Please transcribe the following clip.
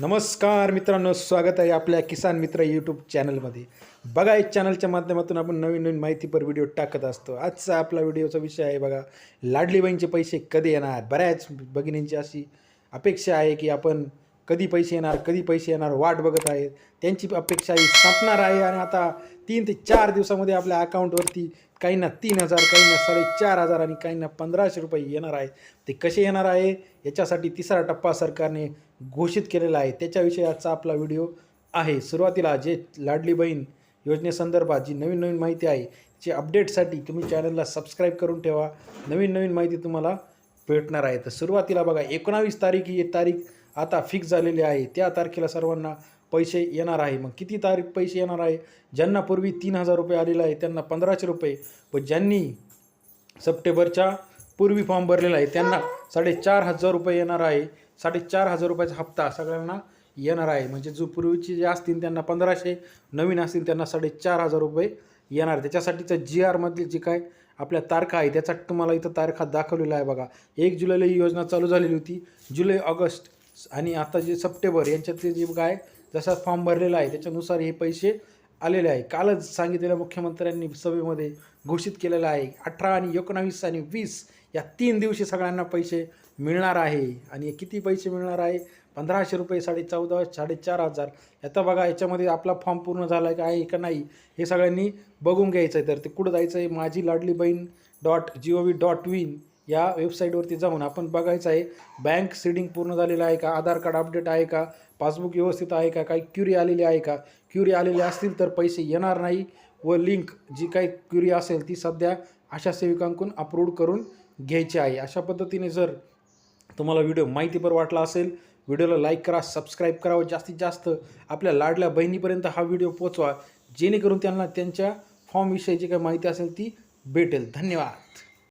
नमस्कार मित्रांनो स्वागत आहे आपल्या किसान मित्र यूट्यूब चॅनलमध्ये बघा या चॅनलच्या माध्यमातून आपण नवीन नवीन माहितीपर व्हिडिओ टाकत असतो. आजचा आपला व्हिडिओचा विषय आहे बघा लाडली बहीणचे पैसे कधी येणार? बऱ्याच भगिनींची अशी अपेक्षा आहे की आपण कधी पैसे येणार कधी पैसे येणार वाट बघत आहेत. त्यांची अपेक्षा ही संपणार आहे आणि आता तीन ते चार दिवसामध्ये आपल्या अकाउंटवरती काहींना तीन हजार काहींना साडेचार हजार आणि काहींना पंधराशे रुपये येणार आहे ते कसे येणार आहे? याच्यासाठी तिसरा टप्पा सरकारने घोषित केलेला आहे. त्याच्याविषयी आजचा आपला व्हिडिओ आहे. सुरुवातीला जे लाडली बहीण योजनेसंदर्भात जी नवीन नवीन माहिती आहे त्याची अपडेटसाठी तुम्ही चॅनलला सबस्क्राईब करून ठेवा. नवीन नवीन माहिती तुम्हाला भेटणार आहे. तर सुरुवातीला बघा एकोणावीस तारीख ही तारीख आता फिक्स झालेली आहे. त्या तारखेला सर्वांना पैसे येणार आहे. मग किती तारीख पैसे येणार आहे? ज्यांना पूर्वी तीन हजार रुपये आलेले आहे त्यांना पंधराशे रुपये. व ज्यांनी सप्टेंबरच्या पूर्वी फॉर्म भरलेला आहे त्यांना साडेचार हजार रुपये येणार आहे. साडेचार हजार रुपयाचा हप्ता सगळ्यांना येणार आहे. म्हणजे जो पूर्वीचे जे असतील त्यांना पंधराशे नवीन असतील त्यांना साडेचार हजार रुपये येणार. त्याच्यासाठीचं जी आरमधली जी काय आपल्या तारखा आहे त्याचा तुम्हाला इथं तारखा दाखवलेला आहे बघा. एक जुलैला ही योजना चालू झालेली होती. जुलै ऑगस्ट आणि आता जे सप्टेंबर यांच्यातले जे काय जसा फॉर्म भरलेला आहे त्याच्यानुसार हे पैसे आलेले आहे. कालच सांगितलेल्या मुख्यमंत्र्यांनी सभेमध्ये घोषित केलेलं आहे अठरा आणि एकोणावीस आणि वीस या तीन दिवशी सगळ्यांना पैसे मिळणार आहे. आणि किती पैसे मिळणार आहे? पंधराशे रुपये साडे चौदा साडेचार हजार. आता बघा याच्यामध्ये आपला फॉर्म पूर्ण झाला आहे का आहे का नाही हे सगळ्यांनी बघून घ्यायचं आहे. तर ते कुठं जायचं आहे? Majhi Ladli Bahin dot G O V dot in या वेबसाईटवरती जाऊन आपण बघायचं आहे बँक सीडिंग पूर्ण झालेलं आहे का आधार कार्ड अपडेट आहे का पासबुक व्यवस्थित आहे का काही क्युरी आलेली आहे का? क्युरी आलेली असतील तर पैसे येणार नाही व लिंक जी काही क्युरी असेल ती सध्या अशा सेविकांकडून अप्रूव्ह करून घ्यायची आहे. अशा पद्धतीने जर तुम्हाला व्हिडिओ माहितीपर वाटला असेल व्हिडिओला लाईक करा सबस्क्राईब करा व जास्तीत जास्त आपल्या लाडल्या बहिणीपर्यंत हा व्हिडिओ पोचवा जेणेकरून त्यांना त्यांच्या फॉर्मविषयी जी काही माहिती असेल ती भेटेल. धन्यवाद.